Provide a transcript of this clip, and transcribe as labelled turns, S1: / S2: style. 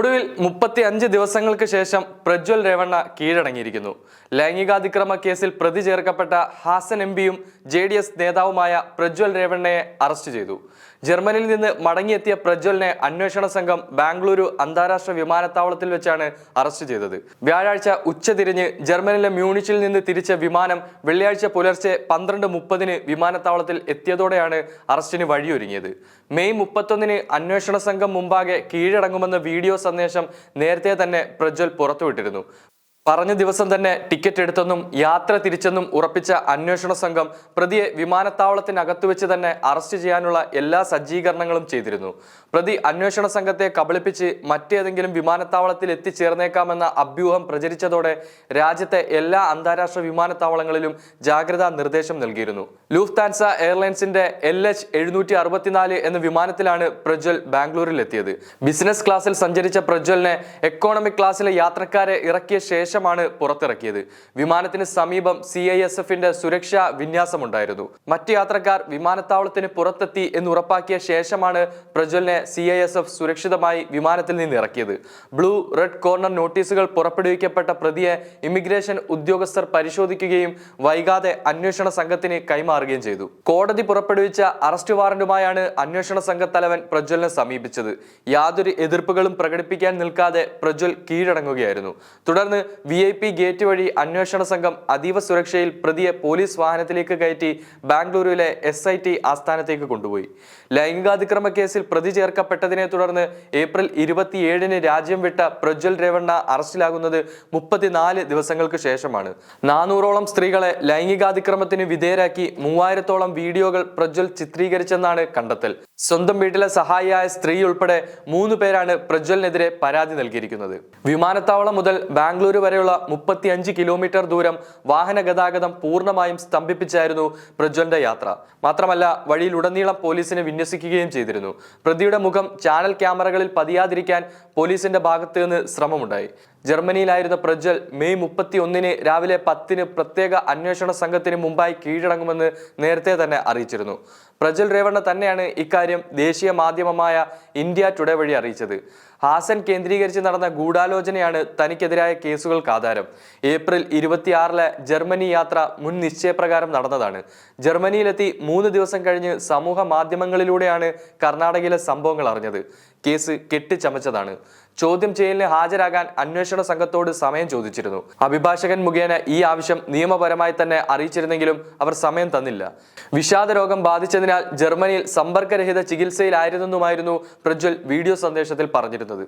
S1: ഒടുവിൽ മുപ്പത്തി അഞ്ച് ദിവസങ്ങൾക്ക് ശേഷം പ്രജ്വൽ രേവണ്ണ കീഴടങ്ങിയിരിക്കുന്നു. ലൈംഗികാതിക്രമ കേസിൽ പ്രതി ചേർക്കപ്പെട്ട ഹാസൻ എം പിയും ജെ ഡി എസ് നേതാവുമായ പ്രജ്വൽ രേവണ്ണയെ അറസ്റ്റ് ചെയ്തു. ജർമ്മനിയിൽ നിന്ന് മടങ്ങിയെത്തിയ പ്രജ്വലിനെ അന്വേഷണ സംഘം ബാംഗ്ലൂരു അന്താരാഷ്ട്ര വിമാനത്താവളത്തിൽ വെച്ചാണ് അറസ്റ്റ് ചെയ്തത്. വ്യാഴാഴ്ച ഉച്ചതിരിഞ്ഞ് ജർമ്മനിയിലെ മ്യൂണിച്ചിൽ നിന്ന് തിരിച്ച വിമാനം വെള്ളിയാഴ്ച പുലർച്ചെ പന്ത്രണ്ട് മുപ്പതിന് വിമാനത്താവളത്തിൽ എത്തിയതോടെയാണ് അറസ്റ്റിന് വഴിയൊരുങ്ങിയത്. മെയ് മുപ്പത്തൊന്നിന് അന്വേഷണ സംഘം മുമ്പാകെ കീഴടങ്ങുമെന്ന വീഡിയോ സന്ദേശം നേരത്തെ തന്നെ പ്രജ്വൽ പുറത്തുവിട്ടിരുന്നു. പറഞ്ഞ ദിവസം തന്നെ ടിക്കറ്റ് എടുത്തെന്നും യാത്ര തിരിച്ചെന്നും ഉറപ്പിച്ച അന്വേഷണ സംഘം പ്രതിയെ വിമാനത്താവളത്തിനകത്ത് വെച്ച് തന്നെ അറസ്റ്റ് ചെയ്യാനുള്ള എല്ലാ സജ്ജീകരണങ്ങളും ചെയ്തിരുന്നു. പ്രതി അന്വേഷണ സംഘത്തെ കബളിപ്പിച്ച് മറ്റേതെങ്കിലും വിമാനത്താവളത്തിൽ എത്തിച്ചേർന്നേക്കാമെന്ന അഭ്യൂഹം പ്രചരിച്ചതോടെ രാജ്യത്തെ എല്ലാ അന്താരാഷ്ട്ര വിമാനത്താവളങ്ങളിലും ജാഗ്രതാ നിർദ്ദേശം നൽകിയിരുന്നു. ലൂഫ്താൻസ എയർലൈൻസിന്റെ എൽ എച്ച് എഴുന്നൂറ്റി അറുപത്തിനാല് എന്ന വിമാനത്തിലാണ് പ്രജ്വൽ ബാംഗ്ലൂരിൽ എത്തിയത് ബിസിനസ് ക്ലാസ്സിൽ സഞ്ചരിച്ച പ്രജ്വലിനെ എക്കോണമിക് ക്ലാസ്സിലെ യാത്രക്കാരെ ഇറക്കിയ ശേഷമാണ് പുറത്തിറക്കിയത്. വിമാനത്തിന് സമീപം സി ഐ എസ് എഫിന്റെ സുരക്ഷാ വിന്യാസമുണ്ടായിരുന്നു. മറ്റ് യാത്രക്കാർ വിമാനത്താവളത്തിന് പുറത്തെത്തി എന്ന് ഉറപ്പാക്കിയ ശേഷമാണ് പ്രജ്വലിനെ സി ഐ എസ് എഫ് സുരക്ഷിതമായി വിമാനത്തിൽ നിന്ന് ഇറക്കിയത്. ബ്ലൂ റെഡ് കോർണർ നോട്ടീസുകൾ പുറപ്പെടുവിക്കപ്പെട്ട പ്രതിയെ ഇമിഗ്രേഷൻ ഉദ്യോഗസ്ഥർ പരിശോധിക്കുകയും വൈകാതെ അന്വേഷണ സംഘത്തിന് കൈമാറുകയും ചെയ്തു. കോടതി പുറപ്പെടുവിച്ച അറസ്റ്റ് വാറന്റുമായാണ് അന്വേഷണ സംഘ തലവൻ പ്രജ്വലിനെ സമീപിച്ചത്. യാതൊരു എതിർപ്പുകളും പ്രകടിപ്പിക്കാൻ നിൽക്കാതെ പ്രജ്വൽ കീഴടങ്ങുകയായിരുന്നു. തുടർന്ന് വി ഐ പി ഗേറ്റ് വഴി അന്വേഷണ സംഘം അതീവ സുരക്ഷയിൽ പ്രതിയെ പോലീസ് വാഹനത്തിലേക്ക് കയറ്റി ബാംഗ്ലൂരുവിലെ എസ് ഐ ടി ആസ്ഥാനത്തേക്ക് കൊണ്ടുപോയി. ലൈംഗികാതിക്രമ കേസിൽ പ്രതി ചേർക്കപ്പെട്ടതിനെ തുടർന്ന് ഏപ്രിൽ ഇരുപത്തിയേഴിന് രാജ്യം വിട്ട പ്രജ്വൽ രേവണ്ണ അറസ്റ്റിലാകുന്നത് മുപ്പത്തിനാല് ദിവസങ്ങൾക്ക് ശേഷമാണ്. നാനൂറോളം സ്ത്രീകളെ ലൈംഗികാതിക്രമത്തിന് വിധേയരാക്കി മൂവായിരത്തോളം വീഡിയോകൾ പ്രജ്വൽ ചിത്രീകരിച്ചെന്നാണ് കണ്ടെത്തൽ. സ്വന്തം വീട്ടിലെ സഹായിയായ സ്ത്രീ ഉൾപ്പെടെ മൂന്ന് പേരാണ് പ്രജ്വലിനെതിരെ പരാതി നൽകിയിരിക്കുന്നത്. വിമാനത്താവളം മുതൽ ബാംഗ്ലൂരു വരെയുള്ള മുപ്പത്തി അഞ്ച് കിലോമീറ്റർ ദൂരം വാഹന ഗതാഗതം പൂർണമായും സ്തംഭിപ്പിച്ചായിരുന്നു പ്രജ്വലിന്റെ യാത്ര. മാത്രമല്ല വഴിയിലുടനീളം പോലീസിനെ വിന്യസിക്കുകയും ചെയ്തിരുന്നു. പ്രതിയുടെ മുഖം ചാനൽ ക്യാമറകളിൽ പതിയാതിരിക്കാൻ പോലീസിന്റെ ഭാഗത്ത് നിന്ന് ശ്രമമുണ്ടായി. ജർമ്മനിയിലായിരുന്ന പ്രജ്വൽ മെയ് മുപ്പത്തി ഒന്നിന് രാവിലെ പത്തിന് പ്രത്യേക അന്വേഷണ സംഘത്തിന് മുമ്പായി കീഴടങ്ങുമെന്ന് നേരത്തെ തന്നെ അറിയിച്ചിരുന്നു. പ്രജ്വൽ രേവണ്ണ തന്നെയാണ് ഇക്കാര്യം ദേശീയ മാധ്യമമായ ഇന്ത്യ ടുഡേ വഴി അറിയിച്ചത്. ഹാസൻ കേന്ദ്രീകരിച്ച് നടന്ന ഗൂഢാലോചനയാണ് തനിക്കെതിരായ കേസുകൾക്ക് ആധാരം. ഏപ്രിൽ ഇരുപത്തിയാറിലെ ജർമ്മനി യാത്ര മുൻ നിശ്ചയപ്രകാരം നടന്നതാണ്. ജർമ്മനിയിലെത്തി മൂന്ന് ദിവസം കഴിഞ്ഞ് സമൂഹ മാധ്യമങ്ങളിലൂടെയാണ് കർണാടകയിലെ സംഭവങ്ങൾ അറിഞ്ഞത്. കേസ് കെട്ടിച്ചമച്ചതാണ്. ചോദ്യം ചെയ്യലിന് ഹാജരാകാൻ അന്വേഷണ സംഘത്തോട് സമയം ചോദിച്ചിരുന്നു. അഭിഭാഷകൻ മുഖേന ഈ ആവശ്യം നിയമപരമായി തന്നെ അറിയിച്ചിരുന്നെങ്കിലും അവർ സമയം തന്നില്ല. വിഷാദ രോഗം ബാധിച്ചതിനാൽ ജർമ്മനിയിൽ സമ്പർക്കരഹിത ചികിത്സയിലായിരുന്നെന്നുമായിരുന്നു പ്രജ്വൽ വീഡിയോ സന്ദേശത്തിൽ പറഞ്ഞിരുന്നത്.